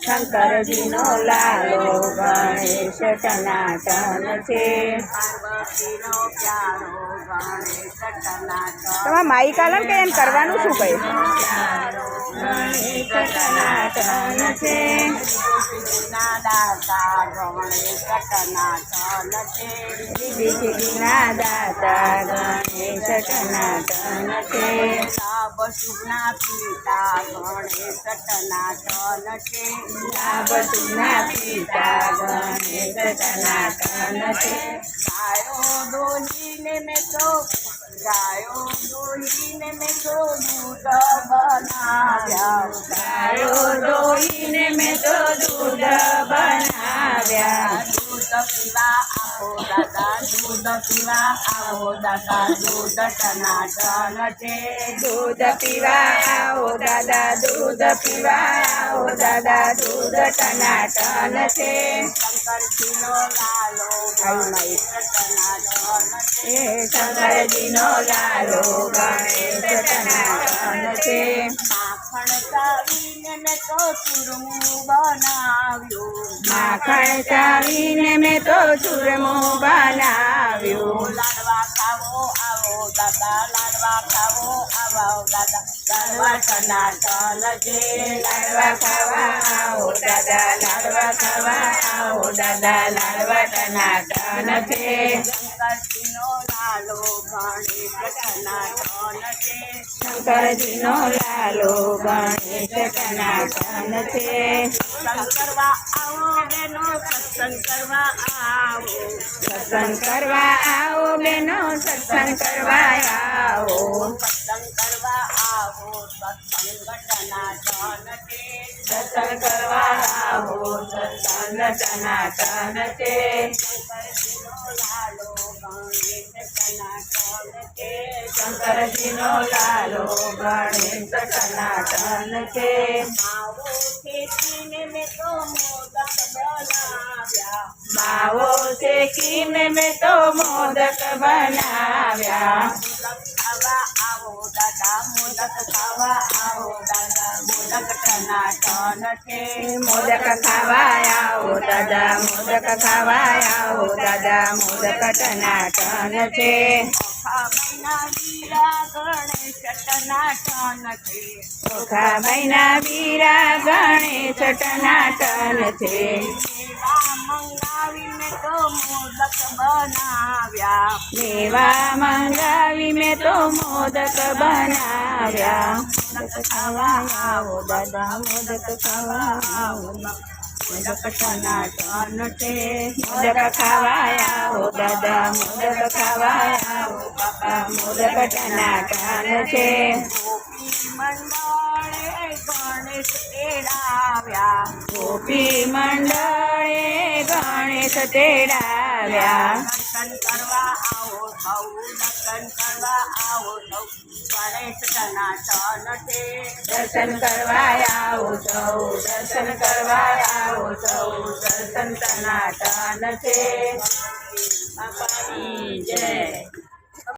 શંકરજીનો લાલો ગણેશ ટનાટન છે તમારા માઈ ને કે એમ કરવાનું શું કઈ પ્યારો ગણેશ ટનાટન છે દાતા ગણેશ ટનાટન છે વિધિના દાતા ગણેશ ટનાટન છે. લાભ શુભના પિતા ગણેશ પિતા દોહીને તો ગાયો દોહીને મેં તો દૂધ બનાવ્યા ગાયો દોઈને મેં તો દૂધ પીવા આવો દાદા દૂધ પીવા આવો દાદા દૂધ ટનાટન છે. દૂધ પીવા આવો દાદા દૂધ પીવા આવો દાદા દૂધ ટનાટન છે. શંકરજીનો લાલો ગણેશ ટનાટન છે. શંકરજીનો લાલો ગણેશ ટનાટન છે. ચાવીને મેં તો ચૂરમું બનાવ્યું. માખણ ચાવીને મેં તો ચૂરમો બનાવ્યું. લાડવા ખાવો આવો દાદા લાડવા ખાવો આવો દાદા. લાડવા ટનાટન જે લાડવા ખાવા આવો દાદા લાડવા ખાવા આવો દાદા લાડવા ટનાટન છે શંકરજીનો લાલો ગણેશ ટનાટન છે શંકરજીનો લાલો ગણેશ ટનાટન છે. સત્સંગ કરવા આવો બેનો સત્સંગ કરવા આવો. સત્સંગ કરવા આવો બેનો સત્સંગ કરવા આવો. સત્સંગ કરવા આવો સત્સંગ ટનાટન છે. સત્સંગ કરવા આવો સત્સંગ ટનાટન છે. શંકરજીનો લાલો ગણેશ ટનાટન છે શંકરજીનો લાલો ગણેશ ટનાટન છે માવો ખેતીને મેં તો મોદક બનાવ્યા માવો શેકીને મેં તો મોદક બનાવ્યા મોદક ખાવા આવો દાદા મોદક ટનાટન છે મોદક ખાવા દાદા મોદક ખાવા આવો દાદા મોદક ટનાટન છે મહિના વીરા ગણેશ ટનાટન છે ઓખા મહિના વીરા ગણેશ ટનાટન છે મંગાવી મેં તો મોદક બનાવ્યા. મેવા મંગાવી મેં તો મોદક બનાવ્યા. મોદક ખાવા આવો દાદા મોદક ખાવા આવો. મોદક ટનાટન છે મોદક ખાવા આવો દાદા મોદક ખાવા આવો બાપા મંડળે ગણેશ તેડાવ્યા. ગોપી મંડળે ગણેશ તેડાવ્યા દર્શન કરવા દર્શન કરવા આવો સૌ. છે. દર્શન કરવા આવો સૌ, દર્શન કરવા આવો સૌ દર્શન ટનાટન છે. બાપાની જય.